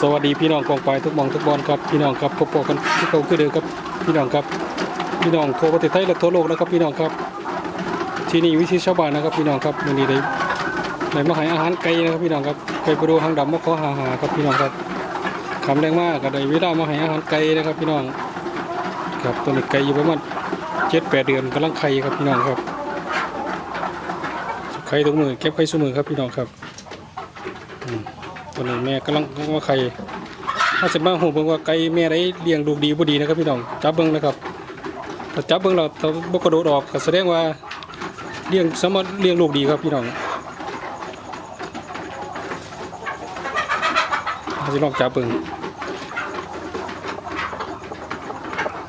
สวัสดีพี่น้องกองไปทุกมองทุกบอลครับพี่น้องครับพบกันที่เขาคือเดิมครับพี่น้องครับพี่น้องทั่วประเทศไทยและทั่วโลกนะครับพี่น้องครับ ที่นี่วิธีชาวบ้านนะครับพี่น้องครับวันนี้ได้ได้มาให้อาหารไก่นะครับพี่น้องครับไก่ปลาดูหางดำมาขอหาหาครับพี่น้องครับคำแรงมากก็ได้เวลามาให้อาหารไก่นะครับพี่น้องครับตัวนี้ไก่อยู่ประมาณเจ็ดแปดเดือนกำลังไข่ครับพี่น้องครับไข่ทุกมือเก็บไข่สุมือครับพี่น้องครับ วันนี้แม่กำลังว่าไข่ถ้าจะมาหูเบิ่งว่าไก่แม่ได้เลี้ยงลูกดีบ่ดีนะครับพี่น้องจับเบิ่งนะครับถ้าจับเบิ่งเราถ้าบ่กระโดดออกก็แสดงว่าเลี้ยงสามารถเลี้ยงลูกดีครับพี่น้องเราจะลองจับเบิ่ง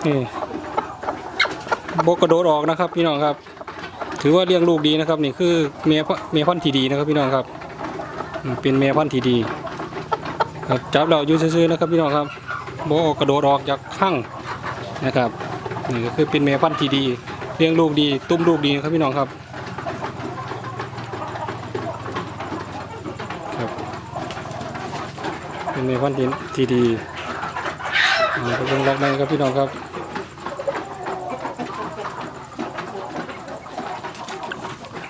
นี่บ่กระโดดออกนะครับ พี่น้องครับ ถือว่าเลี้ยงลูกดีนะครับ นี่คือแม่พแม่พันธุ์ที่ดีนะครับ พี่น้องครับ เป็นแม่พันธุ์ที่ดี จับเราอยู่ซื่อๆนะครับพี่น้องครับโบกระโดดออกจากข้างนะครับนี่ก็คือเป็นแม่พันธุ์ที่ดีเลี้ยงลูกดีตุ้มลูกดีครับพี่น้องครับครับ เป็นแม่พันธุ์ที่ที่ดีอ่าเป็นล็อกในครับพี่น้องครับ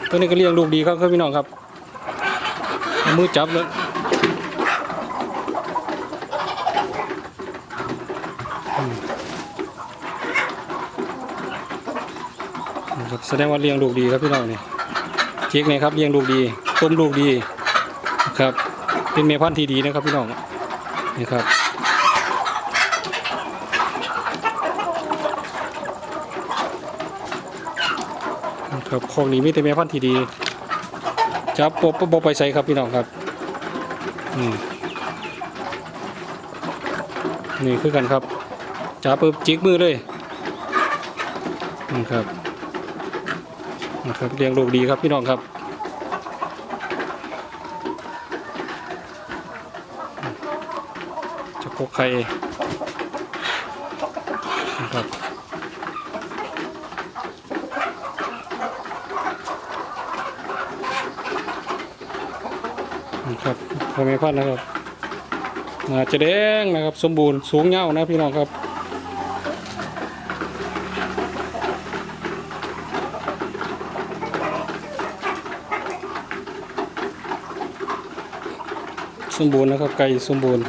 ตัวนี้ก็เลี้ยงลูกดีครับครับพี่น้องครับมือจับเลยอืมนะครับ แสดงว่าเลี้ยงลูกดีครับพี่น้องนี่เค้กนี่ครับเลี้ยงลูกดีต้มลูกดีครับ เป็นเมพันธุ์ที่ดีนะครับพี่น้องนี่ครับครับของนี้มีแต่เมพันธุ์ที่ดีจับปบปบไปใส่ครับพี่น้องครับนี่นี่คือกันครับจับปุ๊บจิกมือเลยนี่ครับ นะครับเลี้ยงลูกดีครับพี่น้องครับจะกกไข่นะครับนะครับพ่อแม่พันนะครับน่าจะแดงนะครับ สมบูรณ์สูงเงานะพี่น้องครับ สมบูรณ์นะครับ ไก่สมบูรณ์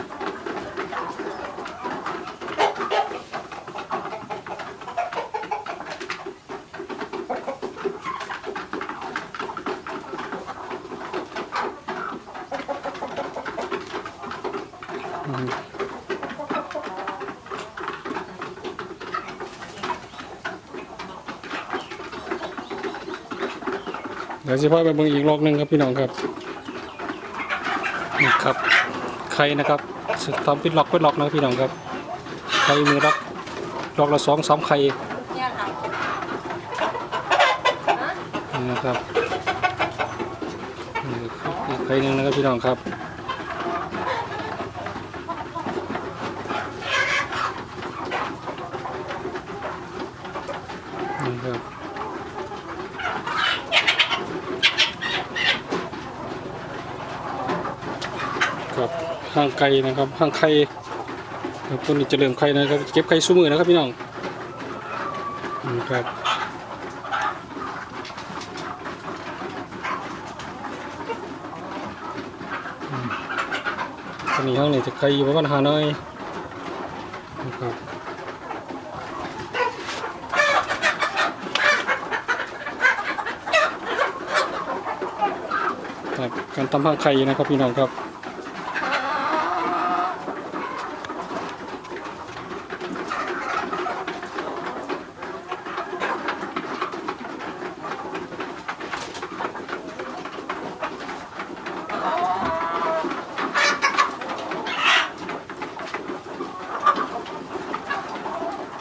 เดี๋ยวสิพ่อไปเบิ่งอีกรอบหนึงครับพี่น้องครับ นี่ครับไข่นะครับทำปิดล็อกปิดล็อกนะพี่น้องครับไข่มือล็อกล็อกละสองสามไข่นี่ยค่ะนี่นะครับนี่ครับไข่นึงนะครับพี่น้องครับนี่ครับครับ ห้างไก่นะครับห้างไข่ครับตัวนี้จะเริ่มไข่นะครับ เก็บไข่สู้มือนะครับพี่น้องครับตอนนี้ห้องนี้จะใครอยู่ประมาณหาน้อยนะครับครับการทำห้างไข่นะครับพี่น้องครับ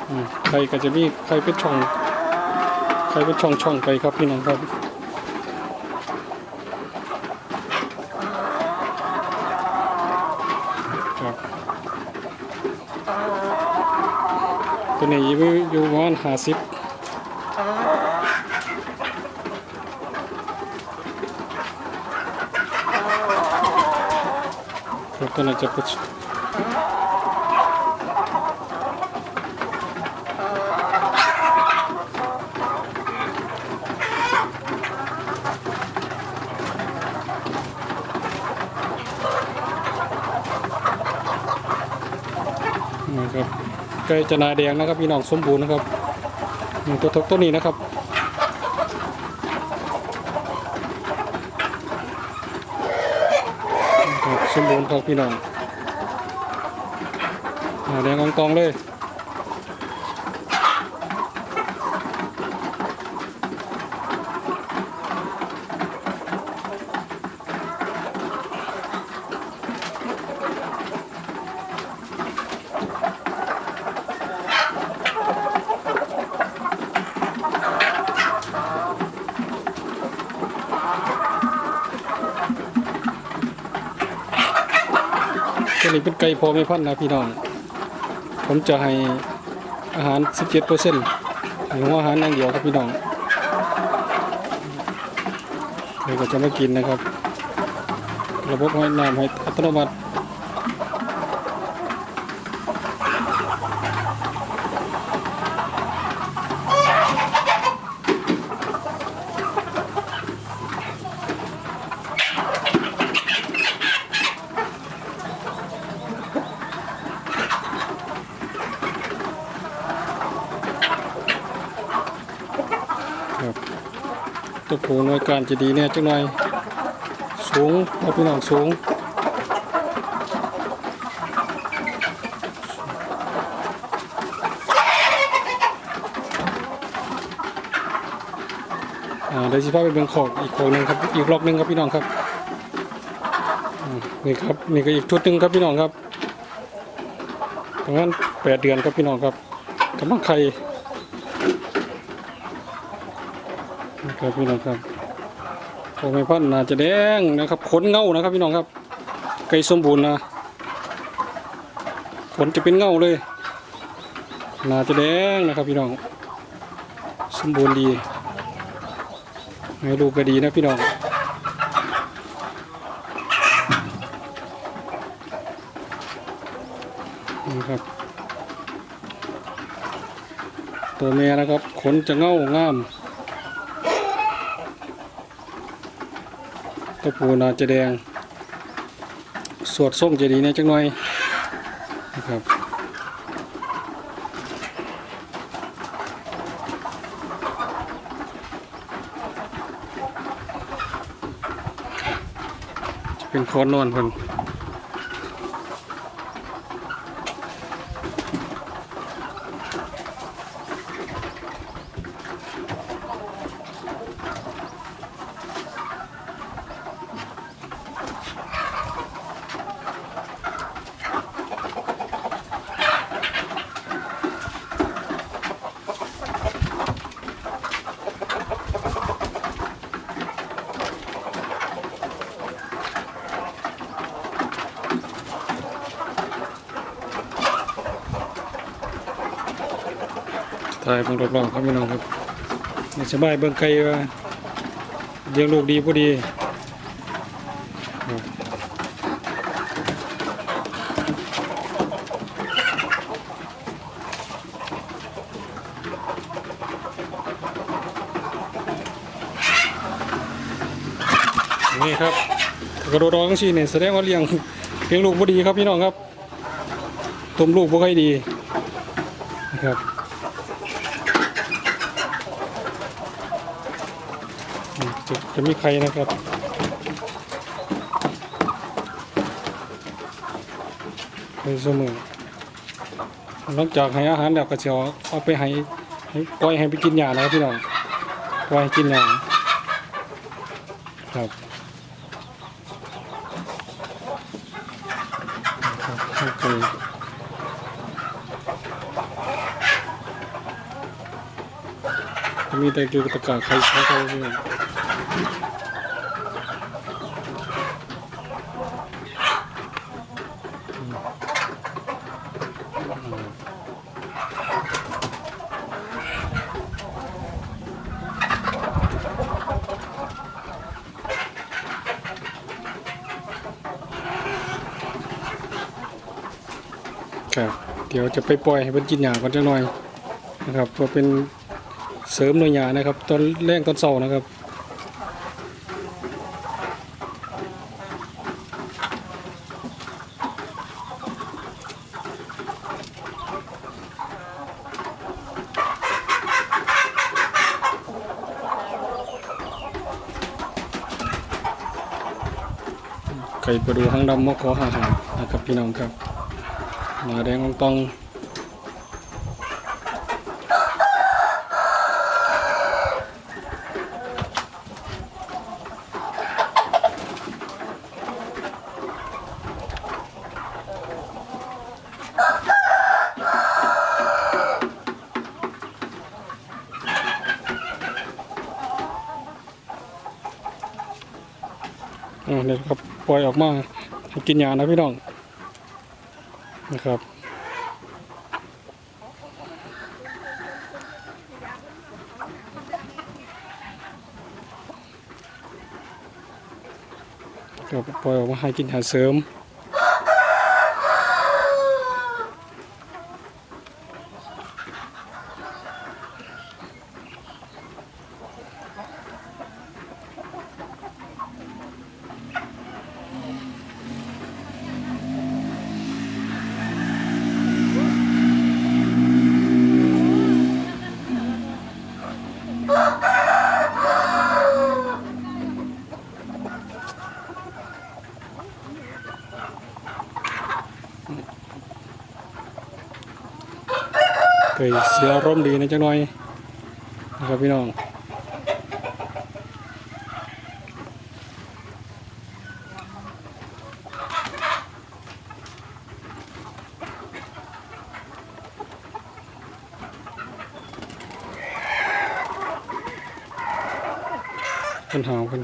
อืม ไข่ก็จะมีไข่เป็นช่องไข่เป็นช่องช่องไปครับพี่น้องครับครับตัวนี้อยู่อยู่ประมาณห้าสิบครับตัวนี้จะเป็น นะครับ ไก่จะนาแดงนะครับพี่น้องสมบูรณ์นะครับตัวทกตัวนี้นะครับสมบูรณ์ครับพี่น้องนาแดงกองตองเลย ตัวนี้เป็นไก่พอไม่พันนะพี่น้อง ผมจะให้อาหาร 17เปอร์เซ็นต์หรือว่าอาหารอย่างเดียวครับพี่น้องเดี๋ยวก็จะมากินนะครับ ระบบให้น้ำให้อัตโนมัติ ผูหน่วยการจะดีเนี่ยจังหน่อย สูงครับพี่น้องสูง อ่าเดี๋ยวสิพาไปเบิ่งขอกอีกขอกหนึ่งครับ อีกรอบหนึ่งครับพี่น้องครับอืมนี่ครับนี่ก็อีกชุดหนึ่งครับพี่น้องครับประมาณแปดเดือนครับพี่น้องครับกำลังไข่ นะ ครับพี่น้องครับโอ้ไม่พันน่าจะแดงนะครับขนเงานะครับพี่น้องครับ ไก่สมบูรณ์นะขนจะเป็นเงาเลยน่าจะแดงนะครับพี่น้อง สมบูรณ์ดีให้ลูกก็ดีนะพี่น้องนี่ครับ ตัวเมียนะครับขนจะเงางาม ตะปูนาจะแดง สวดส้มจะดีนี่จังหน่อยนะครับจะเป็นคอนนอนคน ถ่ายเบิ่งรอบๆครับพี่น้องครับสบายเบิ่งไก่ว่าเลี้ยงลูกดีพอดีนี่ครับกระโดดร้องสิเนี่ยแสดงว่าเลี้ยงเลี้ยงลูกพอดีครับพี่น้องครับต้มลูกบ่ค่อยดีนะครับอืม จะมีใครนะครับไปเสมอหลังจากให้อาหารแล้วก็จะเอาเอาไปให้ให้ปล่อยให้ไปกินหญ้านะครับพี่น้องปล่อยให้กินหญ้าครับครับโอเคมีแต่ดูตะกาใครใช้เขาใช่ไห ครับเดี๋ยวจะไปปล่อยให้มันกินหญ้าก่อนจะหน่อยนะครับเพื่อเป็นเสริมหน่วยหญ้านะครับ ตอนแรกตอนเสาร์นะครับ ไก่ประดูห้างดำมะขอหาหานะครับพี่น้องครับหนาแดงอองตองอ่าเดี๋ยวครับ ปล่อยออกมาให้กินยานะพี่น้องนะครับก็ปล่อยออกมาให้กินยาเสริม ยเสียอารมดีนะจังหน่อยนะครับพี่น้องปัญหากัน